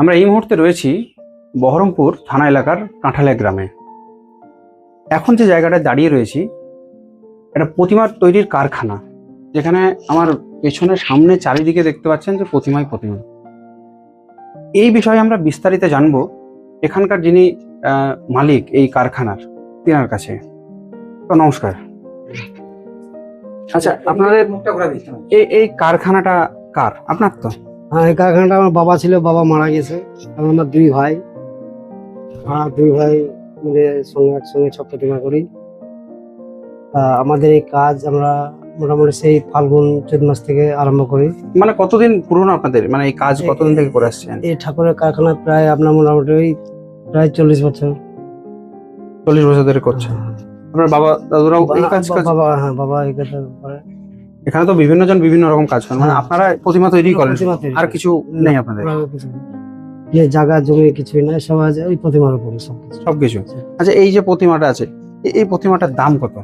আমরা এই মুহূর্তে রয়েছি বহরমপুর থানা এলাকার কাঁঠালিয়া গ্রামে। এখন যে জায়গাটায় দাঁড়িয়ে রয়েছি এটা প্রতিমার তৈরির কারখানা। যেখানে আমার পেছনে সামনে চারিদিকে দেখতে পাচ্ছেন যে প্রতিমাই প্রতিমা। এই বিষয়ে আমরা বিস্তারিত জানব এখানকার যিনি মালিক এই কারখানার তিনার কাছে। তো নমস্কার। আচ্ছা আপনাদের এই কারখানাটা কার? আপনার তো? হ্যাঁ এই কারখানাটা আমার বাবা ছিল বাবা মারা গেছে। আমার দুই ভাই। আমরা দুই ভাই মিলে সঙ্গে একসঙ্গে সব প্রতিমা করি আমাদের এই কাজ আমরা মোটামুটি সেই ফাল্গুন চৈত মাস থেকে আরম্ভ করি। মানে কতদিন পুরনো আপনাদের? মানে এই কাজ কতদিন থেকে করে আসছেন? এই ঠাকুরের কারখানা প্রায় আপনার মোটামুটি ওই প্রায় চল্লিশ বছর। চল্লিশ বছর ধরে করছেন। আপনার বাবা দাদুরাও এই কাজ বাবা হ্যাঁ বাবা এই কাজ করে। এখানে তো বিভিন্ন জন বিভিন্ন রকম কাজ করেন। মানে হ্যাঁ। আপনারা প্রতিমা তৈরি করেন। আর কিছু নেই আপনাদের? যে জায়গা জমি কিছুই নাই সব আছে ওই প্রতিমার উপরে সব কিছু। সবকিছু? আচ্ছা। এই যে প্রতিমাটা আছে এই প্রতিমাটার দাম কত?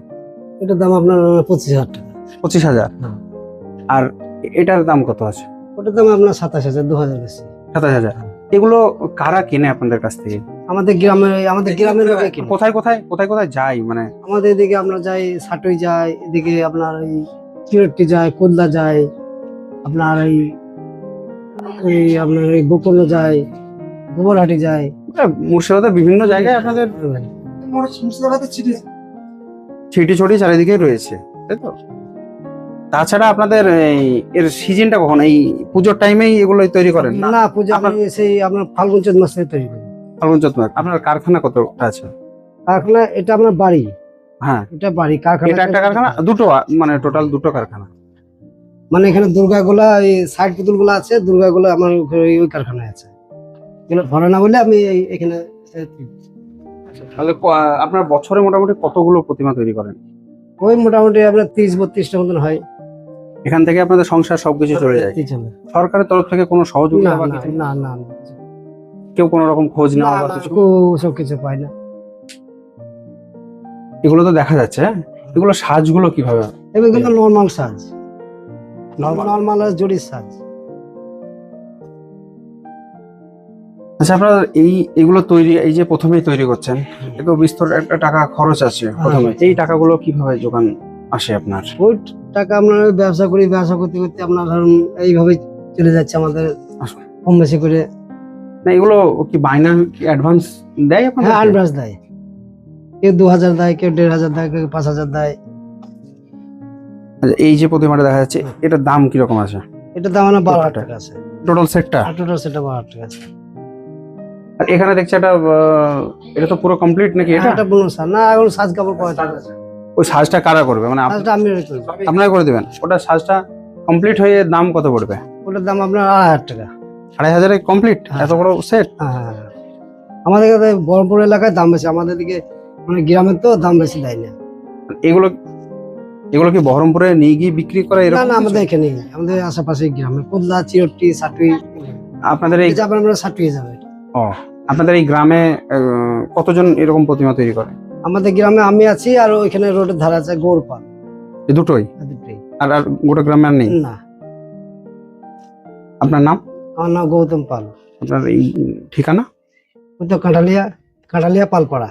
এটার দাম আপনার পঁচিশ হাজার টাকা। পঁচিশ হাজার? হ্যাঁ। আর এটার দাম কত আছে? ওটার দাম আপনার সাতাশ হাজার দু হাজার বেশি। সাতাশ হাজার। এগুলো কারা কিনে আপনাদের কাছ থেকে? আমাদের গ্রামের আমাদের গ্রামের লোকে কিনে। কোথায় কোথায় কোথায় কোথায় যাই মানে আমাদের এদিকে আমরা যাই সাটই যাই এদিকে আপনার এই চিরট্টি যায় কোদলা যায় আপনার এই এই আপনার এই গোকর্ণ যায় গোবরহাটি যায়। মুর্শিদাবাদের বিভিন্ন জায়গায় আপনাদের ছিটি ছড়ি চারিদিকে রয়েছে তাই তো? তাছাড়া আপনাদের এই এর সিজনটা কখন? এই পুজোর টাইমেই এগুলো তৈরি করেন না? না পূজা সেই আপনার ফাল্গুন চোদ্দ মাস তৈরি করি। ফাল্গুন চৈত মাস। আপনার কারখানা কতটা আছে? কারখানা এটা আপনার বাড়ি। হ্যাঁ। এটা বাড়ি কারখানা এটা একটা কারখানা? দুটো মানে টোটাল দুটো কারখানা। মানে এখানে দুর্গা গুলা এই সাইড পুতুলগুলা আছে দুর্গা আমার ওই- ওই কারখানায় আছে। এগুলো ধরে না বলে আমি এখানে তাহলে আপনার বছরে মোটামুটি কতগুলো প্রতিমা তৈরি করেন? ওই মোটামুটি আপনার তিরিশ বত্রিশটা মতন হয়। এখান থেকে আপনাদের সংসার সবকিছু চলে যায়। সরকারের তরফ থেকে কোনো সহযোগিতা না না না না কেউ কোনো রকম খোঁজ না, নেওয়া বা না, কিছু? কো- ওসব পাই না। এগুলো তো দেখা যাচ্ছে হ্যাঁ? এগুলো সাজগুলো কীভাবে হয়? কিন্তু নর্মাল সাজ Normal? নর্মাল জরির সাজ আচ্ছা আপনার এই এগুলো তৈরি এই যে প্রথমেই তৈরি করছেন এত বিস্তর একটা টাকা খরচ আছে প্রথমে এই টাকাগুলো কীভাবে যোগান আসে আপনার ওই টাকা আমরা ব্যবসা করি ব্যবসা করতে করতে আপনার ধরুন এইভাবে চলে যাচ্ছে আমাদের আসলে। কম বেশি করে না এগুলো কি বাইনা অ্যাডভান্স দেয় হ্যাঁ আপনাদের আনব্রাস দেয় কেউ দু হাজার দেয় কেউ দেড় হাজার দেয় কেউ পাঁচ হাজার দেয়। আচ্ছা, এই যে প্রতিমাটা দেখা যাচ্ছে এটার দাম কীরকম আছে? এটা দাম মানে বারো হাজার টাকা আছে। টোটাল সেটটা টোটাল সেটা বারো হাজার টাকা আছে। আর এখানে দেখছি একটা এটা তো পুরো কমপ্লিট নাকি এটা? হ্যাঁ, এটা বলুন স্যার না এখন সাজ কাপড় পাওয়া যায় ওই সাজটা কারা করবে? মানে সাজটা আমি। আপনারা করে দেবেন। ওটা সাজটা কমপ্লিট হয়ে দাম কত পড়বে? ওটার দাম আপনার আড়াই হাজার টাকা। আড়াই হাজারে কমপ্লিট হ্যাঁ। এত বড় সেট হ্যাঁ হ্যাঁ, হ্যাঁ। আমাদের এখানে বহরমপুর এলাকায় দাম বেশি। আমাদের দিকে মানে গ্রামের তো দাম বেশি দেয় না। এগুলো এগুলো কি বহরমপুরে নিয়ে গিয়ে বিক্রি করে এরকম না আমাদের এখানে আমাদের আশেপাশে গ্রামে। কোদলা চিরট্টি সাটুই। আপনাদের এই যাবেন আমরা সাটুই যাবে। ও আপনাদের এই গ্রামে কতজন এরকম প্রতিমা তৈরি করে? আমাদের গ্রামে আমি আছি আর ওইখানে রোডের ধারে আছে গৌরপাল। এই দুটোই। আর আর গোটা গ্রামে আর নেই? না। আপনার নাম? আমার নাম গৌতম পাল। আপনার এই ঠিকানা? তো কাঁঠালিয়া কাঁঠালিয়া পালপাড়া।